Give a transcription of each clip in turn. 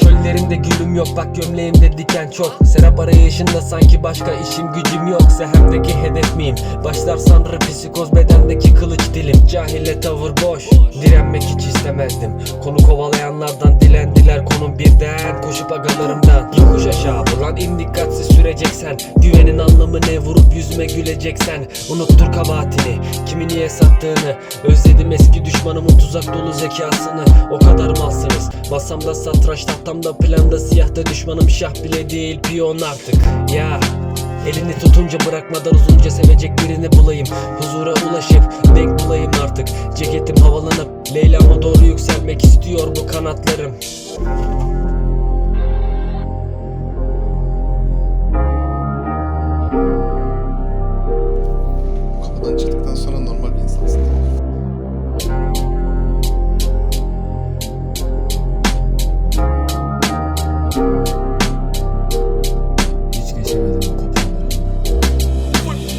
Çöllerinde gülüm yok bak gömleğimde diken çok. Serap arayışında sanki başka işim gücüm yok. Sehemdeki hedef miyim? Başlar sanrı psikoz bedendeki kılıç dilim. Cahile tavır boş Direnmek hiç istemezdim. Konu kovalayanlardan dilendiler konum birden Koşup agalarımdan. Yokuş aşağı ulan in dikkatsiz süreceksen Güvenin anlamı ne? Vurup yüzüme güleceksen Unuttur kabahatini. Kimi niye sattığını Özledim eski düşmanımın tuzak dolu zekasını. O kadar malsınız. Masamda satranç tahtamda planda siyahta düşmanım şah bile değil piyon artık. Ya Elini tutunca bırakmadan uzunca sevecek birini bulayım. Huzura ulaşıp denk bulayım artık. Ceketim havalanıp Leyla'ma doğru yükselmek istiyor bu kanatlarım Kapıdan çıktıktan sonra normal bir insansın. Hiç geçemedim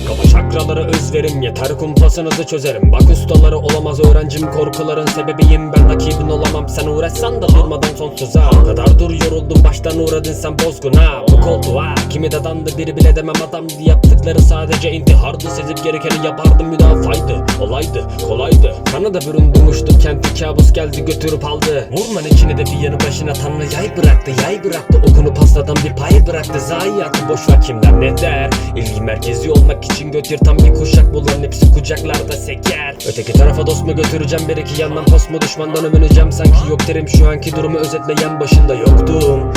o Kafa şakralara özverim yeter kumpasınızı çözerim. Bak ustaları olamaz öğrencim korkuların sebebiyim. Ben rakibin olamam sen uğraşsan da durmadan sonsuza. O kadar dur yoruldum baştan uğradın sen bozguna Bu koltuğa kimi de dandı biri bile demem adamdı Yaptıkları sadece intihardı. Sezip gerekeni yapardım. Müdafaydı Olaydı kolaydı. Kanada büründüm uçtum kenti kabus geldi götürüp aldı. Vurman içine de bir yanı başına tanrı yay bıraktı Yay bıraktı. Okunu pastadan bir pay bıraktı. Zayiatı boş ver kimler ne der? İlgi merkezi olmak için götür tam bir kuşak Bunların hepsi kucaklarda seker. Öteki tarafa dost mu götüreceğim? Bir iki yandan post mu? Düşmandan övüneceğim Sanki yok derim. Şu anki durumu özetleyen başında yoktum